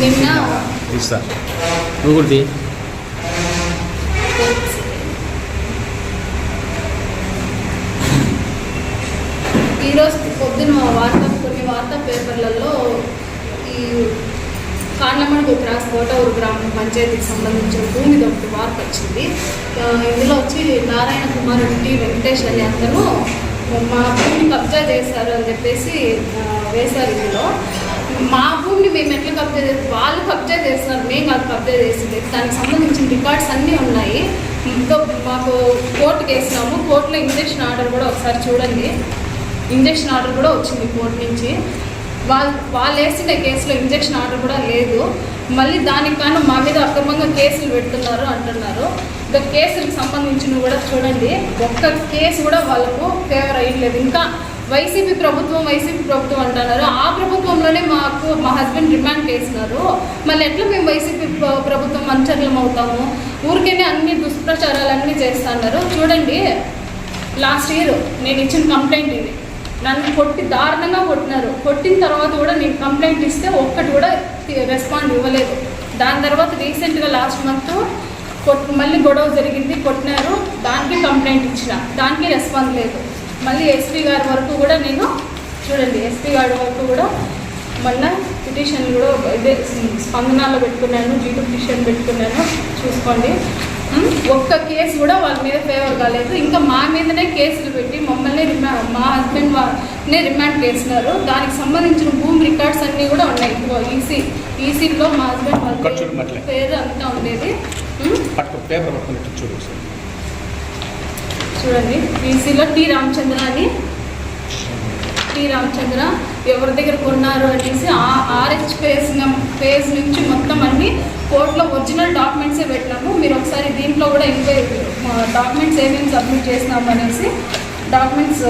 నిన్న. ఇస్తా. నువ్వు కూడా. ఈరోజు పొద్దున వార్త కొన్ని వార్తా పేపర్లలో ఈ కాండ్లమడుగు క్రాస్ కోటూరు గ్రామం పంచాయతీకి సంబంధించిన భూమిది ఒకటి వార్త వచ్చింది. ఇందులో వచ్చి నారాయణ కుమార్ రెడ్డి వెంకటేష్ అనే అతను మా భూమిని కబ్జా చేశారు అని చెప్పేసి వేశారు ఇందులో. మా భూమిని మేము ఎట్లా కబ్జా చేస్తాం వాళ్ళు కబ్జా చేస్తున్నారు మేము కాదు కబ్జా చేసింది. దానికి సంబంధించిన రికార్డ్స్ అన్నీ ఉన్నాయి. ఇంకా మాకు కోర్టుకి వేసినాము కోర్టులో ఇంజక్షన్ ఆర్డర్ కూడా ఒకసారి చూడండి. ఇంజక్షన్ ఆర్డర్ కూడా వచ్చింది కోర్టు నుంచి. వాళ్ళు వాళ్ళు వేసిన కేసులో ఇంజక్షన్ ఆర్డర్ కూడా లేదు. మళ్ళీ దానికి కాను మా మీద అక్రమంగా కేసులు పెడుతున్నారు అంటున్నారు. ఇంకా కేసులకు సంబంధించినవి కూడా చూడండి. ఒక్క కేసు కూడా వాళ్ళకు ఫేవర్ అయ్యలేదు ఇంకా వైసీపీ ప్రభుత్వం వైసీపీ ప్రభుత్వం అంటున్నారు. ఆ ప్రభుత్వంలోనే మాకు మా హస్బెండ్ రిమాండ్ చేసినారు. మళ్ళీ ఎట్లా మేము వైసీపీ ప్రభుత్వం మంచర్లం అవుతాము ఊరికేనే అన్ని దుష్ప్రచారాలు అన్నీ చేస్తున్నారు. చూడండి లాస్ట్ ఇయర్ నేను ఇచ్చిన కంప్లైంట్ ఇది. నన్ను కొట్టి దారుణంగా కొట్టినారు. కొట్టిన తర్వాత కూడా నేను కంప్లైంట్ ఇస్తే ఒక్కటి కూడా రెస్పాండ్ ఇవ్వలేదు. దాని తర్వాత రీసెంట్గా లాస్ట్ మంత్ కొట్ మళ్ళీ గొడవ జరిగింది. కొట్టినారు. దానికి కంప్లైంట్ ఇచ్చిన. దానికి రెస్పాన్స్ లేదు. మళ్ళీ ఎస్పీ గారి వరకు కూడా నేను చూడండి ఎస్పీ గారి వరకు కూడా మొన్న పిటిషన్ కూడా ఇదే స్పందనాల్లో పెట్టుకున్నాను జీటూ పిటిషన్ పెట్టుకున్నాను. చూసుకోండి. ఒక్క కేసు కూడా వాళ్ళ మీద ఫేవర్ కాలేదు. ఇంకా మా మీదనే కేసులు పెట్టి మమ్మల్ని రిమా మా హస్బెండ్ వాళ్ళనే రిమాండ్ చేసినారు దానికి సంబంధించిన భూమి రికార్డ్స్ అన్నీ కూడా ఉన్నాయి. ఈసీ ఈసీలో మా హస్బెండ్ వాళ్ళ. పేరు- అంతా ఉండేది. పేపర్ చూడు. చూడండి. ఈసీలో టి రామచంద్ర అని. టి రామచంద్ర. ఎవరి దగ్గర కొన్నారు అనేసి ఆ ఆర్హెచ్ పేజ్ పేజ్ నుంచి మొత్తం అన్ని కోర్టులో ఒరిజినల్ డాక్యుమెంట్సే పెట్టినాము. మీరు ఒకసారి దీంట్లో కూడా ఇంకే డాక్యుమెంట్స్ ఏమేమి సబ్మిట్ చేసినాము అనేసి డాక్యుమెంట్స్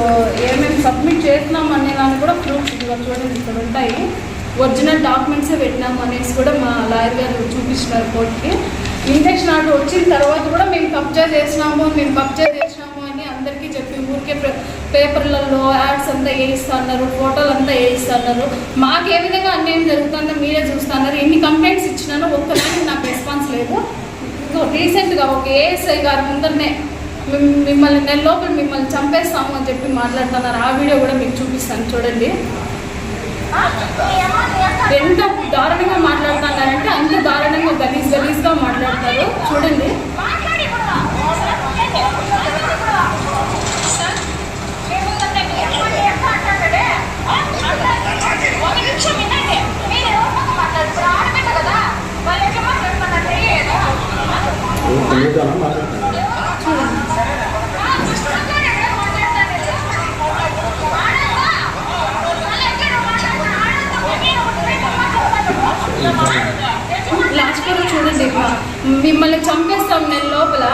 ఏమేమి సబ్మిట్ చేస్తున్నాం అనే దాన్ని కూడా ప్రూఫ్ ఇదిగో చూడండి ఇక్కడ ఉంటాయి. ఒరిజినల్ డాక్యుమెంట్సే పెట్టినాము అనేసి కూడా మా లాయర్ గారు చూపించినారు కోర్టుకి. ఇంజక్షన్ ఆర్డర్ వచ్చిన తర్వాత కూడా మేము కబ్జా చేసినాము మేము కబ్జా చేసినాము. ఊరికే పేపర్లలో యాడ్స్ అంతా వేయిస్తున్నారు ఫోటోలు అంతా వేయిస్తున్నారు మాకు ఏ విధంగా అన్యాయం జరుగుతుందో మీరే చూస్తున్నారు ఎన్ని కంప్లైంట్స్ ఇచ్చినానో ఒక్కదానికి నాకు రెస్పాన్స్ లేదు. ఇంకో రీసెంట్గా ఒక ఏఎస్ఐ గారి ముందరనే మిమ్- మిమ్మల్ని నెల లోపల మిమ్మల్ని చంపేస్తాము అని చెప్పి మాట్లాడుతున్నారు. ఆ వీడియో కూడా మీకు చూపిస్తాను. చూడండి. ఎంత దారుణంగా మాట్లాడుతున్నారంటే అంత దారుణంగా గలీజ్ గలీజ్గా మాట్లాడతారు చూడండి లాస్ట్ కూడా చూడండి మిమ్మల్ని చంపేస్తాం నెల లోపల.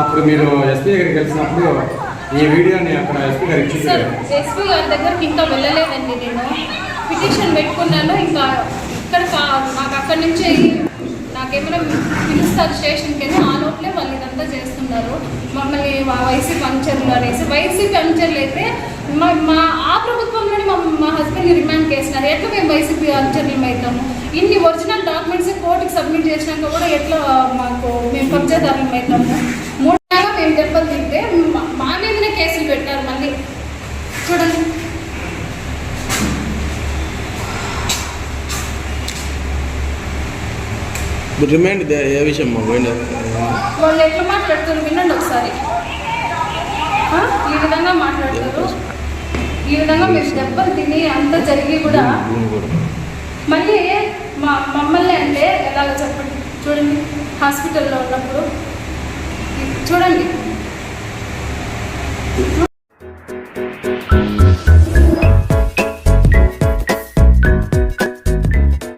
అప్పుడు మీరు ఎస్పీ దగ్గరికి కలిసినప్పుడు ఈ వీడియోని అక్కడ ఎస్పీ గారికి సార్ చూపించారు ఎస్పీ గారి దగ్గరికి ఇంకా వెళ్ళలేదండి నేను. పిటిషన్ పెట్టుకున్నాను ఇంకా ఇక్కడ నాకు అక్కడి నుంచి నాకేమైనా పిలుస్తారు స్టేషన్కి అని ఆ లోపలే వాళ్ళు ఇదంతా చేస్తున్నారు. మమ్మల్ని వైసీ వైసీపీ పంచర్లు అనేసి. వైసీపీ పంచర్లు అయితే మా మా ఆ ప్రభుత్వంలోనే మా మా హస్బెండ్ని రిమాండ్ చేసినారు. ఎట్లా మేము వైసీపీ పంచర్లు అవుతాము ఇన్ని ఒరిజినల్ డాక్యుమెంట్స్ కోర్టుకి సబ్మిట్ చేసినాక కూడా ఎట్లా మాకు మేము పంచేదారులు అవుతాము మూడు నెలలు మేము ఇప్పుడు రిమైండ్ ఏ విషయం మా పోయిన వాళ్ళు ఎట్లా మాట్లాడుతున్నారు వినండి ఒకసారి. ఈ విధంగా మాట్లాడుతున్నారు ఈ విధంగా మీరు దెబ్బలు తిని అంత జరిగి కూడా మళ్ళీ మా మమ్మల్ని అంటే ఎలాగ చెప్పండి? చూడండి హాస్పిటల్లో ఉన్నప్పుడు. చూడండి.